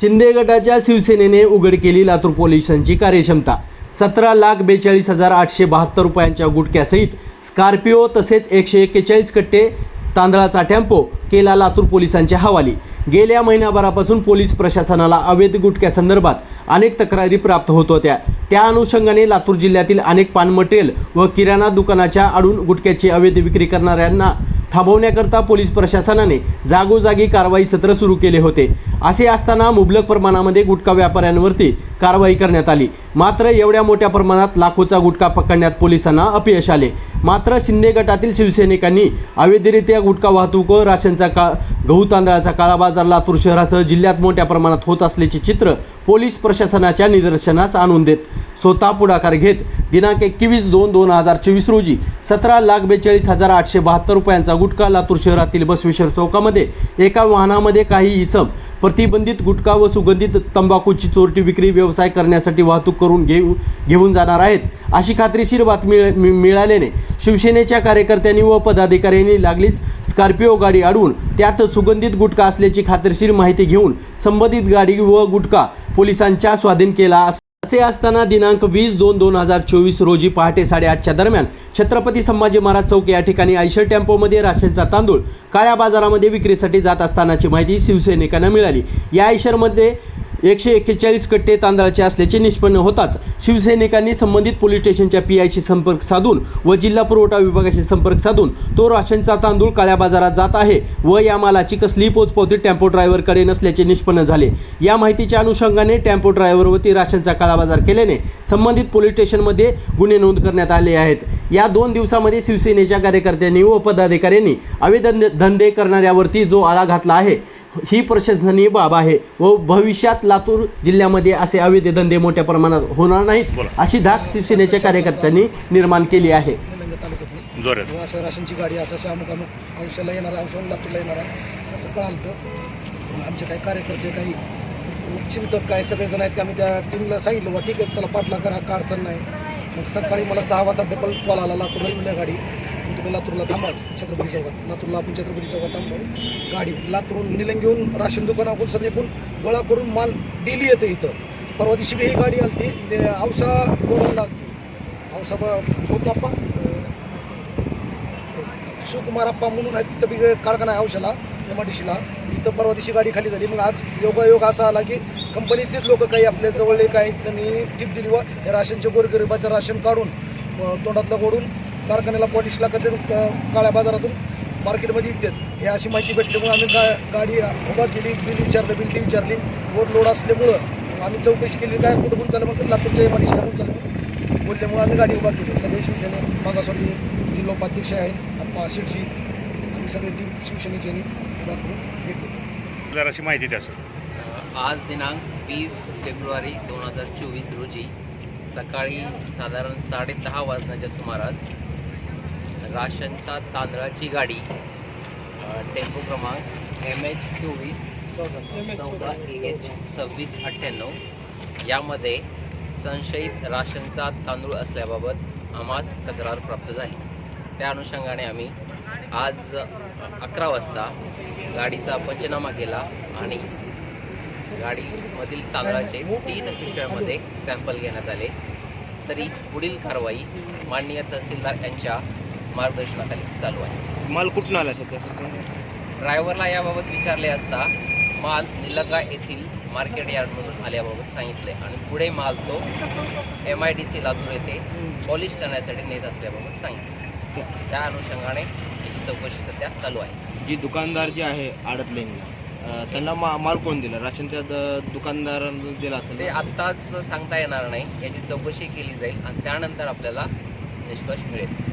शिंदे गटाच्या शिवसेनेने उघड केली लातूर पोलिसांची कार्यक्षमता. सतरा लाख बेचाळीस हजार आठशे बहात्तर रुपयांच्या गुटख्यासहित स्कॉर्पिओ तसेच एकशे एक्केचाळीस कट्टे तांदळाचा टेम्पो केला लातूर पोलिसांच्या हवाली. गेल्या महिनाभरापासून पोलीस प्रशासनाला अवैध गुटख्यासंदर्भात अनेक तक्रारी प्राप्त होत होत्या. त्या अनुषंगाने लातूर जिल्ह्यातील अनेक पान मटेरियल व किराणा दुकानाच्या आडून गुटख्याची अवैध विक्री करणाऱ्यांना थांबवण्याकरता पोलीस प्रशासनाने जागोजागी कारवाई सत्र सुरू केले होते. असे असताना मुबलक प्रमाणामध्ये गुटखा व्यापाऱ्यांवरती कारवाई करण्यात आली. मात्र एवढ्या मोठ्या प्रमाणात लाखोचा गुटखा पकडण्यात पोलिसांना अपयश आले. मात्र शिंदे गटातील शिवसैनिकांनी अवैधरित्या गुटखा वाहतूक व राशनचा का गहू तांदळाचा काळा बाजार लातूर शहरासह जिल्ह्यात मोठ्या प्रमाणात होत असल्याचे चित्र पोलीस प्रशासनाच्या निदर्शनास आणून देत. स्वतः पुढाकार घेत दिनांक एकवीस दोन दोन हजार चोवीस रोजी सतरा लाख बेचाळीस हजार आठशे बहात्तर रुपयांचा गुटखा लातूर शहरातील बसवेश्वर चौकामध्ये एका वाहनामध्ये काही इसम प्रतिबंधित गुटखा व सुगंधित तंबाखूची चोरटी विक्री व्यवसाय करण्यासाठी वाहतूक करून घेऊ घेऊन जाणार आहेत. अशी खात्रीशीर बातमी मि- मिळाल्याने शिवसेनेच्या कार्यकर्त्यांनी व पदाधिकाऱ्यांनी लागलीच स्कॉर्पिओ गाडी अडवून त्यात सुगंधित गुटखा असल्याची खात्रीशीर माहिती घेऊन संबंधित गाडी व गुटखा पोलिसांच्या स्वाधीन केला असे असताना दिनांक वीस दोन दोन हजार चोवीस रोजी पहाटे साडेआठच्या दरम्यान छत्रपती संभाजी महाराज चौक या ठिकाणी आयशर टेम्पोमध्ये राशनचा तांदूळ काळ्या बाजारामध्ये विक्रीसाठी जात असतानाची माहिती शिवसैनिकांना मिळाली. या आयशरमध्ये एकशे एक्केचाळीस कट्टे तांदळाचे असल्याचे निष्पन्न होताच शिवसैनिकांनी संबंधित पोलीस स्टेशनच्या पी आयशी संपर्क साधून व जिल्हा पुरवठा विभागाशी संपर्क साधून तो राशनचा तांदूळ काळ्या बाजारात जात आहे व या मालाची कसलीही पोचपावती टेम्पो ड्रायव्हरकडे नसल्याचे निष्पन्न झाले. या माहितीच्या अनुषंगाने टेम्पो ड्रायव्हरवरती राशनचा काळा बाजार केल्याने संबंधित पोलीस स्टेशनमध्ये गुन्हे नोंद करण्यात आले आहेत. या दोन दिवसामध्ये शिवसेनेच्या कार्यकर्त्यांनी व पदाधिकाऱ्यांनी अवैध धंदे- करणाऱ्यावरती जो आळा घातला आहे ही प्रशंसनीय बाब आहे व भविष्यात लातूर जिल्ह्यामध्ये असे अवैध धंदे मोठ्या प्रमाणात होणार नाहीत अशी धाक शिवसेनेच्या कार्यकर्त्यांनी निर्माण केली आहे. निलंगा तालुक्यातून जोरात व असं राशनची गाडी असं अमुक अमुक औषधाला येणारा औषध लातूरला येणारा असं कळालं आमचे काही कार्यकर्ते काही उपचिंतक काय सगळेजण आहेत ते आम्ही त्या टीमला सांगितलं बा ठीक आहे चला पाठला करा का अडचण नाही. मग सकाळी मला सहा वाजता डबल कॉल आला लातूरला येऊन गाडी मग तुम्ही लातूरला थांबा छत्रपती चौकात लातूरला आपण छत्रपती चौकात थांबलो गाडी लातूरून निलंगीहून राशन दुकानाकडून एकूण गोळा करून माल डेली येतं इथं. परवा दिवशी बी ही गाडी आली ती औसा गोडाऊनला आलती औसा होता शिवकुमार अप्पा म्हणून आहेत तिथं बी कारखाना आहे औषाला एम आय सीला तिथं परवा दिवशी गाडी खाली झाली. मग आज योगायोग असा आला की कंपनीतील लोक काही आपल्या जवळले काही त्यांनी टीप दिली व हे राशनचे गोरगरिबाचं राशन काढून तोंडातला तोंडातलं कारखान्याला पॉलिशला करते काळ्या बाजारातून मार्केटमध्ये विकतात हे अशी माहिती भेटल्यामुळे आम्ही गा गाडी उभा केली बिल विचारलं बिल्डिंग विचारली. वर लोड असल्यामुळं आम्ही चौकशी केली. काय कुठं पण चाललं मग लातूरच्या एम आय सीला चाललं बोलल्यामुळे आम्ही गाडी उभा केली. सगळे शिवसेने जिल्हा उपाध्यक्ष आहेत. शिटशी सगळे टीम शिवसेनेचे उभा करून घेतले. जराशी माहिती द्या सर. आज दिनांक वीस फेब्रुवारी दोन हजार चोवीस रोजी सकाळी साधारण साडे दहा वाजण्याच्या सुमारास राशनच्या तांदळाची गाडी टेम्पो क्रमांक एम एच चोवीस चौदा ए एच सव्वीस अठ्ठ्याण्णव यामध्ये संशयित राशनचा तांदूळ असल्याबाबत आम्हास तक्रार प्राप्त झाली. त्या अनुषंगाने आम्ही आज अकरा वाजता गाडीचा पंचनामा केला आणि गाडीमधील तांदळाचे तीन पिशव्यामध्ये सॅम्पल घेण्यात आले. तरी पुढील कारवाई माननीय तहसीलदार यांच्या मार्गदर्शनाखाली चालू आहे. माल कुठून आला सध्या? ड्रायव्हरला याबाबत विचारले असता माल निलंगा येथील मार्केट यार्डमधून आल्याबाबत सांगितले आणि पुढे माल तो M I D C Latur येथे पॉलिश करण्यासाठी नेत असल्याबाबत सांगितले. त्या अनुषंगाने याची चौकशी सध्या चालू आहे. जी दुकानदार जे आहे आडतले त्यांना मा माल कोण दिला? राशनच्या द- दुकानदारांना दिला असेल ते ना? आत्ताच सांगता येणार नाही. याची चौकशी केली जाईल आणि त्यानंतर आपल्याला निष्कर्ष मिळेल.